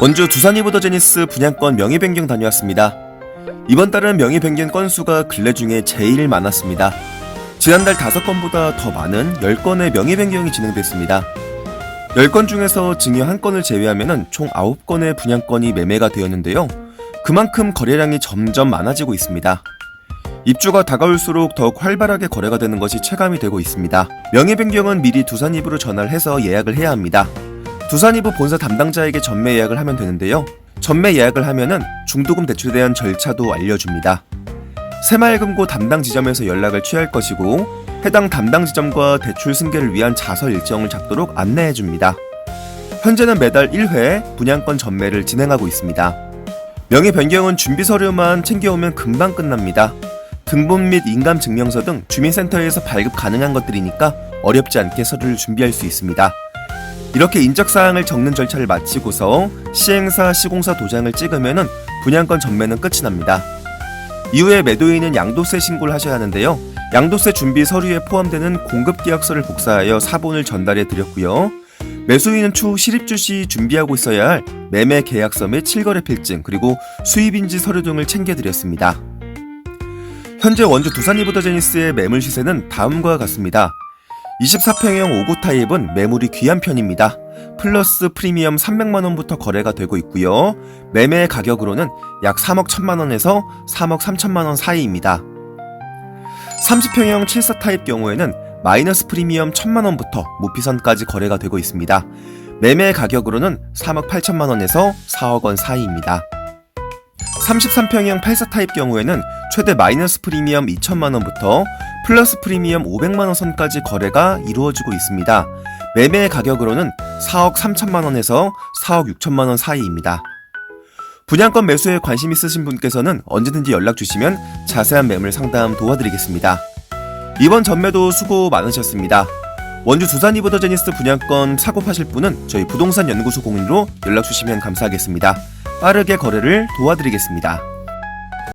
원주 두산 이브더제니스 분양권 명의 변경 다녀왔습니다. 이번 달은 명의 변경 건수가 근래 중에 제일 많았습니다. 지난달 5건보다 더 많은 10건의 명의 변경이 진행됐습니다. 10건 중에서 증여 1건을 제외하면 총 9건의 분양권이 매매가 되었는데요. 그만큼 거래량이 점점 많아지고 있습니다. 입주가 다가올수록 더욱 활발하게 거래가 되는 것이 체감이 되고 있습니다. 명의 변경은 미리 두산 이브로 전화를 해서 예약을 해야 합니다. 두산 이브 본사 담당자에게 전매 예약을 하면 되는데요. 전매 예약을 하면은 중도금 대출에 대한 절차도 알려줍니다. 새마을금고 담당 지점에서 연락을 취할 것이고 해당 담당 지점과 대출 승계를 위한 자서 일정을 잡도록 안내해 줍니다. 현재는 매달 1회 분양권 전매를 진행하고 있습니다. 명의 변경은 준비 서류만 챙겨오면 금방 끝납니다. 등본 및 인감 증명서 등 주민센터에서 발급 가능한 것들이니까 어렵지 않게 서류를 준비할 수 있습니다. 이렇게 인적사항을 적는 절차를 마치고서 시행사 시공사 도장을 찍으면 분양권 전매는 끝이 납니다. 이후에 매도인은 양도세 신고를 하셔야 하는데요. 양도세 준비 서류에 포함되는 공급계약서를 복사하여 사본을 전달해 드렸고요. 매수인은 추후 실입주 시 준비하고 있어야 할 매매 계약서 및 실거래 필증 그리고 수입인지 서류 등을 챙겨 드렸습니다. 현재 원주 두산 이브더제니스의 매물 시세는 다음과 같습니다. 24평형 5구 타입은 매물이 귀한 편입니다. 플러스 프리미엄 300만원부터 거래가 되고 있고요. 매매 가격으로는 약 3억 1천만원에서 3억 3천만원 사이입니다. 30평형 74 타입 경우에는 마이너스 프리미엄 1000만원부터 무피선까지 거래가 되고 있습니다. 매매 가격으로는 3억 8천만원에서 4억 원 사이입니다. 33평형 84 타입 경우에는 최대 마이너스 프리미엄 2천만원부터 플러스 프리미엄 500만원 선까지 거래가 이루어지고 있습니다. 매매 가격으로는 4억 3천만원에서 4억 6천만원 사이입니다. 분양권 매수에 관심 있으신 분께서는 언제든지 연락 주시면 자세한 매물 상담 도와드리겠습니다. 이번 전매도 수고 많으셨습니다. 원주 두산 이브더제니스 분양권 사고 파실 분은 저희 부동산 연구소 공인으로 연락 주시면 감사하겠습니다. 빠르게 거래를 도와드리겠습니다.